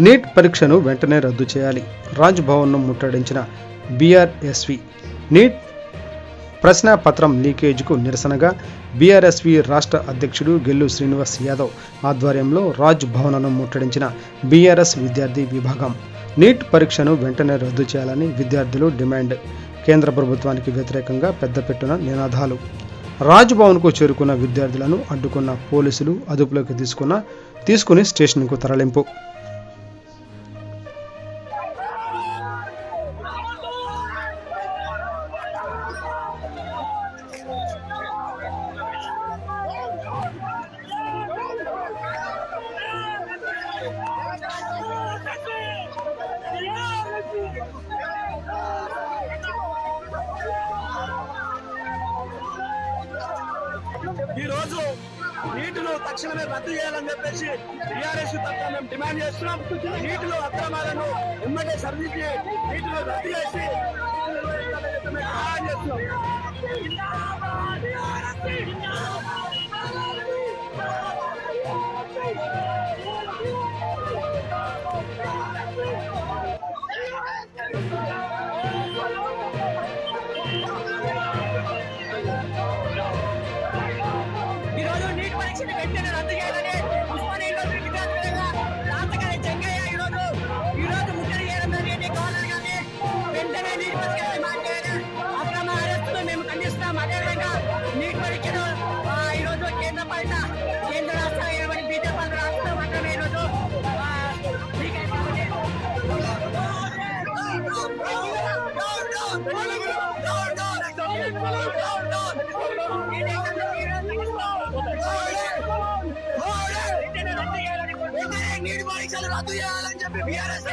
Neat పరీక్షను వెంటనే రద్దు చేయాలి. రాజ్భవన్ను ముట్టడించిన బీఆర్ఎస్వి నీట్ ప్రశ్నాపత్రం లీకేజ్కు నిరసనగా బీఆర్ఎస్వి రాష్ట్ర అధ్యక్షుడు గెల్లు శ్రీనివాస్ యాదవ్ ఆధ్వర్యంలో రాజ్ భవన్ను ముట్టడించిన బీఆర్ఎస్ విద్యార్థి విభాగం నీట్ పరీక్షను వెంటనే రద్దు చేయాలని విద్యార్థులు డిమాండ్. కేంద్ర ప్రభుత్వానికి వ్యతిరేకంగా పెద్దపెట్టున నినాదాలు. రాజ్భవన్కు చేరుకున్న విద్యార్థులను అడ్డుకున్న పోలీసులు అదుపులోకి తీసుకున్న తీసుకుని స్టేషన్కు తరలింపు. ఈ రోజు నీటిలో తక్షణమే రద్దు చేయాలని చెప్పేసి టీఆర్ఎస్ తరఫున మేము డిమాండ్ చేస్తున్నాం. నీటిలో అక్రమాలను ఎమ్మెల్యే సర్వీస్ నీటిలో రద్దు చేసి సహాయం చేస్తున్నాం. నీట్ పరీక్షను వెంటనే రద్దు చేయాలని ఉస్మానియా యూనివర్సిటీ విద్యార్థులుగా రాతగారి జంగయ్య ఈ రోజు ఈ రోజు ముట్టడి చేయడం జరిగింది గవర్నర్ గారిని వెంటనే నీటి పరీక్ష డిమాండ్ అక్రమ అరెస్టులు మేము ఖండిస్తాం అదేవిధంగా నీటి పరీక్షను ఆ, ఈ రోజు కేంద్ర పాలిత కేంద్ర రాష్ట్ర ఇరవై బీజేపీ పాలిత రాష్ట్రాలు మాత్రమే ఈ రోజు ఆ, లీక్ అయింది కాబట్టి నీటి పరీక్షలు రద్దు చేయాలని చెప్పి బీఆర్ఎస్